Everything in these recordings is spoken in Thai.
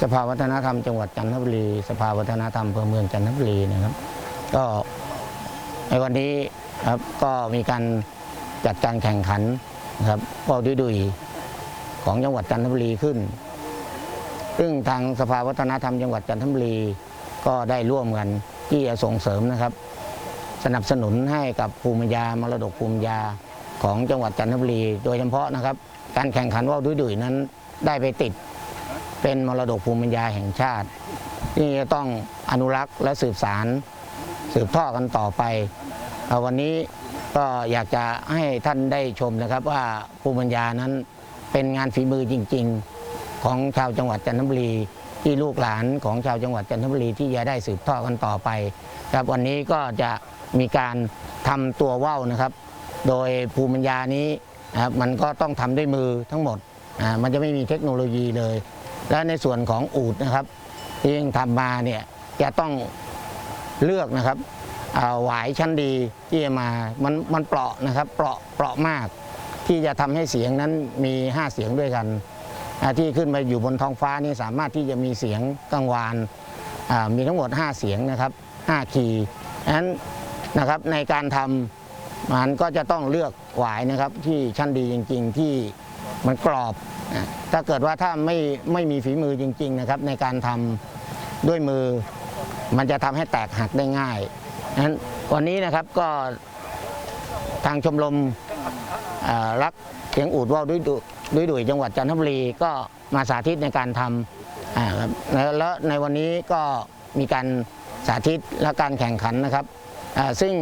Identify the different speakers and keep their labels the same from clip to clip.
Speaker 1: สภาวัฒนธรรมจังหวัดจันทบุรี สภาวัฒนธรรมอำเภอเมืองจันทบุรีนะครับ ก็ในวันนี้ครับก็มีการจัดการแข่งขันนะครับว่าวดุยดุยของจังหวัดจันทบุรีขึ้น ซึ่งทางสภาวัฒนธรรมจังหวัดจันทบุรีก็ได้ร่วมกันที่จะส่งเสริมนะครับ สนับสนุนให้กับภูมิปัญญามรดกภูมิปัญญาของจังหวัดจันทบุรี โดยเฉพาะนะครับ การแข่งขันว่าวดุยดุยนั้นได้ไปติด เป็นมรดกภูมิปัญญาแห่งชาติ ที่จะต้องอนุรักษ์และสืบสารสืบทอดกันต่อไป วันนี้ก็อยากจะให้ท่านได้ชมนะครับว่าภูมิปัญญานั้นเป็นงานฝีมือจริง ๆ ของชาวจังหวัดจันทบุรีที่ลูกหลานของชาวจังหวัดจันทบุรีที่จะได้สืบทอดกันต่อไปครับวันนี้ก็จะมีการทำตัวว่าวนะครับ โดยภูมิปัญญานี้นะครับมันก็ต้องทำด้วยมือทั้งหมดมันจะไม่มีเทคโนโลยีเลย และในส่วนของอูดนะครับที่ยังทำมาเนี่ยจะต้องเลือกนะครับหวายชั้นดีที่จะมามันมันเปราะนะครับเปราะเปราะมาก ที่จะทำให้เสียงนั้นมี 5 เสียงด้วยกัน ที่ขึ้นไปอยู่บนท้องฟ้านี่สามารถที่จะมีเสียงกังวานมีทั้งหมด 5 เสียงนะครับ5คีย์ฉะนั้นนะครับในการทำมันก็จะต้องเลือกหวายนะครับที่ชั้นดีจริง ๆ ที่มันกรอบ ถ้าเกิดว่าถ้าไม่ไม่มีฝีมือจริง ๆ นะครับ ในการทำด้วยมือ มันจะทำให้แตกหักได้ง่ายนั้นวันนี้นะครับก็ทางชมรมรักเสียงอูดว่าวด้วยดุด้วยดุยจังหวัดจันทบุรีก็มาสาธิตในการทำอ่าครับแล้วในวันนี้ก็มีการสาธิตและการแข่งขันนะครับ ซึ่ง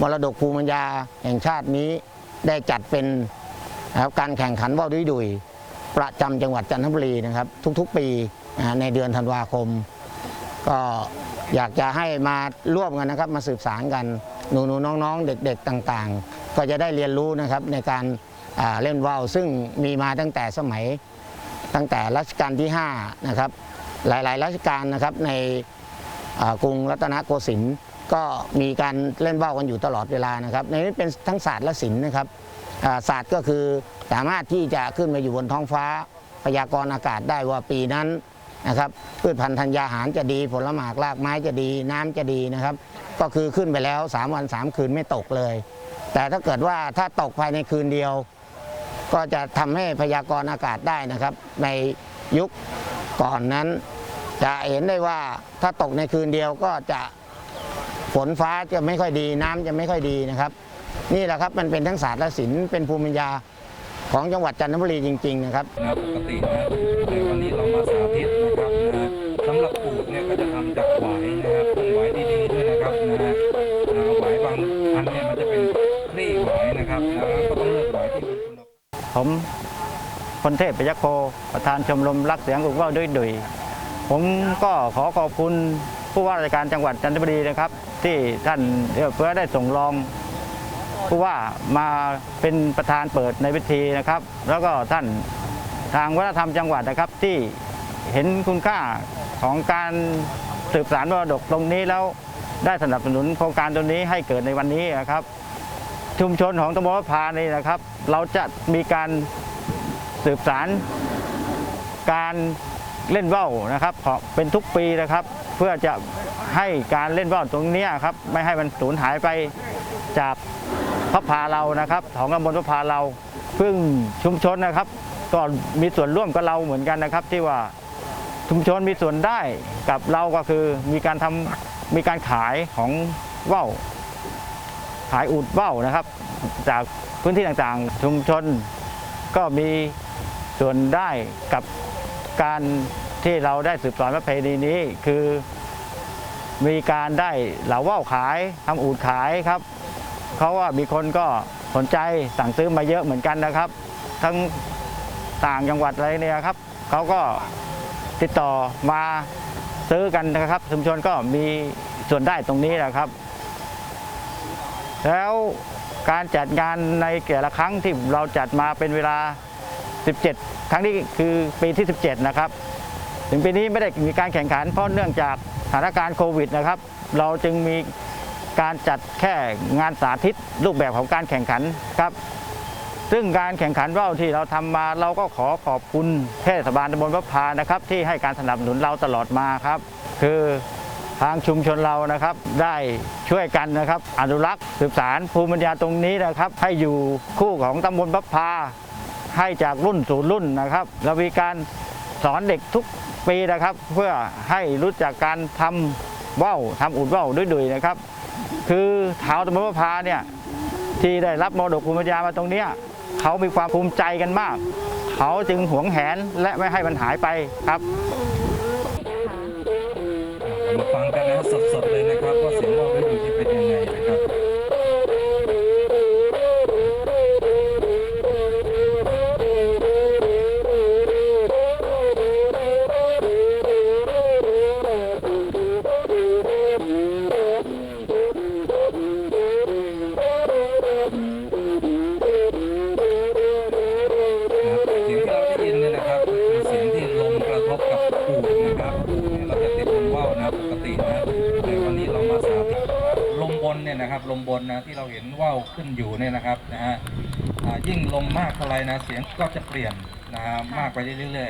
Speaker 1: มรดกภูมิปัญญาแห่งชาตินี้ได้จัดเป็นการแข่งขันว่าวดุยดุย ประจำจังหวัดจันทบุรีนะครับ ทุกๆปีในเดือนธันวาคม ก็อยากจะให้มาร่วมกันนะครับ มาสืบสารกันหนูๆน้องๆ เด็กๆต่างๆ ก็จะได้เรียนรู้นะครับในการเล่นว่าวซึ่งมีมาตั้งแต่สมัยตั้งแต่รัชกาลที่5นะครับหลายๆรัชกาลนะครับในกรุงรัตนโกสินทร์ก็มีการเล่นว่าวกันอยู่ตลอดเวลานะครับในนี้เป็นทั้งศาสตร์และศิลป์นะครับ ศาสตร์ก็คือสามารถที่จะขึ้นมาอยู่บนท้องฟ้าพยากรณ์อากาศได้ว่าปีนั้นนะครับพืชพันธุ์ธัญญาหารจะดี ผลหมากรากไม้จะดี น้ำจะดีนะครับ ก็คือขึ้นไปแล้ว 3 วัน 3 คืนไม่ตกเลย แต่ถ้าเกิดว่าถ้าตกภายในคืนเดียว ก็จะทำให้พยากรณ์อากาศได้นะครับ ในยุคก่อนนั้น จะเห็นได้ว่าถ้าตกในคืนเดียวก็จะฝนฟ้าจะไม่ค่อยดี น้ำจะไม่ค่อยดีนะครับ นี่แหละครับมันเป็นทั้งศาสตร์และศิลป์เป็นภูมิปัญญาของจังหวัดจันทบุรีจริง ๆ นะครับ
Speaker 2: นะปกตินะในวันนี้เรามาสาธิตนะครับนะสำหรับอูดเนี่ยก็จะทำจากหวายนะครับต้องหวายดีๆด้วยนะครับนะนะหวายบางอันเนี่ยมันจะเป็นคลี่หวายนะครับนะก็ต้องเลือกหวายที่มีคุณภาพ
Speaker 3: ผมพลเทพปยักโคประธานชมรมรักเสียงลูกว่าวด้วยดุยผมก็ขอขอบคุณผู้ว่าราชการจังหวัดจันทบุรีนะครับ ที่ท่านเอื้อเฟื้อได้ส่งรอง ผู้ว่ามาเป็นประธานเปิดในพิธีนะครับ แล้วก็ท่านทางวัฒนธรรมจังหวัดนะครับที่เห็นคุณค่าของการสืบสานมรดกตรงนี้แล้วได้สนับสนุนโครงการตรงนี้ให้เกิดในวันนี้นะครับ ชุมชนของตำบลพานี่นะครับ เราจะมีการสืบสารการเล่นว่าวนะครับเป็นทุกปีนะครับ เพื่อจะให้การเล่นว่าวตรงนี้ครับ ไม่ให้มันสูญหายไปจาก พระพาเรานะครับของตำบลพระพาเราซึ่งชุมชนนะครับก็มีส่วนร่วมกับเราเหมือนกันนะครับ ที่ว่าชุมชนมีส่วนได้กับเราก็คือมีการทำมีการขายของว่าวขายอูดว่าวนะครับ จากพื้นที่ต่างๆ ชุมชนก็มีส่วนได้กับการที่เราได้สืบสอนประเพณีนี้คือมีการได้เหลาว่าวขายทำอูดขายครับ เขาว่ามีคนก็สนใจสั่งซื้อมาเยอะเหมือนกันนะครับ ทั้งต่างจังหวัดอะไรเนี่ยครับเขาก็ติดต่อมาซื้อกันนะครับ ชุมชนก็มีส่วนได้ตรงนี้นะครับ แล้วการจัดงานในแต่ละครั้งที่เราจัดมาเป็นเวลา 17 ครั้งนี้คือปีที่ 17 นะครับ ถึงปีนี้ไม่ได้มีการแข่งขันเพราะเนื่องจากสถานการณ์โควิดนะครับ เราจึงมี การจัดแค่งานสาธิตรูปแบบของการแข่งขันครับ ซึ่งการแข่งขันว่าวที่เราทำมาเราก็ขอขอบคุณเทศบาลตำบลพระพานะครับ ที่ให้การสนับสนุนเราตลอดมาครับ คือทางชุมชนเรานะครับได้ช่วยกันนะครับ อนุรักษ์สืบสารภูมิปัญญาตรงนี้นะครับ ให้อยู่คู่ของตำบลพระพาให้จากรุ่นสู่รุ่นนะครับเรามีการสอนเด็กทุกปีนะครับ เพื่อให้รู้จักการทำว่าวทำอุดว่าวด้วยดุยๆนะครับ คือเท้าวตะมะพาเนี่ยที่ได้รับมรดกภูมิปัญญามาตรงเนี้ยเขามีความภูมิใจกันมาก เขาจึงหวงแหนและไม่ให้มันหายไปครับ
Speaker 2: มาฟังกันนะสดๆเลยนะครับว่าเสียงว่า เนี่ยนะครับลมบนนะที่เราเห็นว่าวขึ้นอยู่เนี่ยนะครับนะฮะยิ่งลมมากเท่าไรนะเสียงก็จะเปลี่ยนนะฮะมากไปเรื่อย